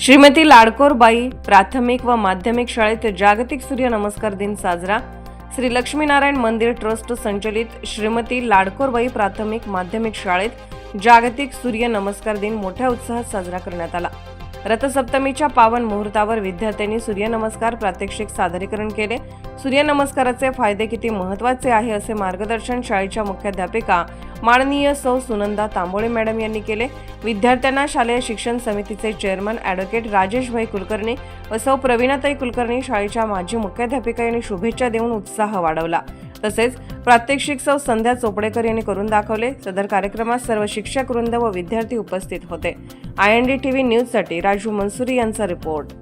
श्रीमती लाडकोरबाई प्राथमिक व माध्यमिक शाळेत जागतिक सूर्य नमस्कार दिन साजरा. श्री लक्ष्मीनारायण मंदिर ट्रस्ट संचलित श्रीमती लाडकोरबाई प्राथमिक माध्यमिक शाळेत जागतिक सूर्य नमस्कार दिन मोठ्या उत्साहात साजरा करण्यात आला. रथसप्तमीच्या पावन मुहूर्तावर विद्यार्थ्यांनी सूर्यनमस्कार प्रात्यक्षिक सादरीकरण केले. सूर्यनमस्काराचे फायदे किती महत्त्वाचे आहे असे मार्गदर्शन शाळेच्या मुख्याध्यापिका माननीय सौ सुनंदा तांबोळे मॅडम यांनी केले. विद्यार्थ्यांना शालेय शिक्षण समितीचे चेअरमन ॲडव्होकेट राजेशभाई कुलकर्णी व सौ प्रवीणाताई कुलकर्णी शाळेच्या माजी मुख्याध्यापिका यांनी शुभेच्छा देऊन उत्साह वाढवला. तसेच प्रात्यक्षिक सौ संध्या चोपडेकर यांनी करून दाखवले. सदर कार्यक्रमात सर्व शिक्षक वृंद व विद्यार्थी उपस्थित होते. I N D T V न्यूजसाठी राजू मनसुरी यांचा रिपोर्ट.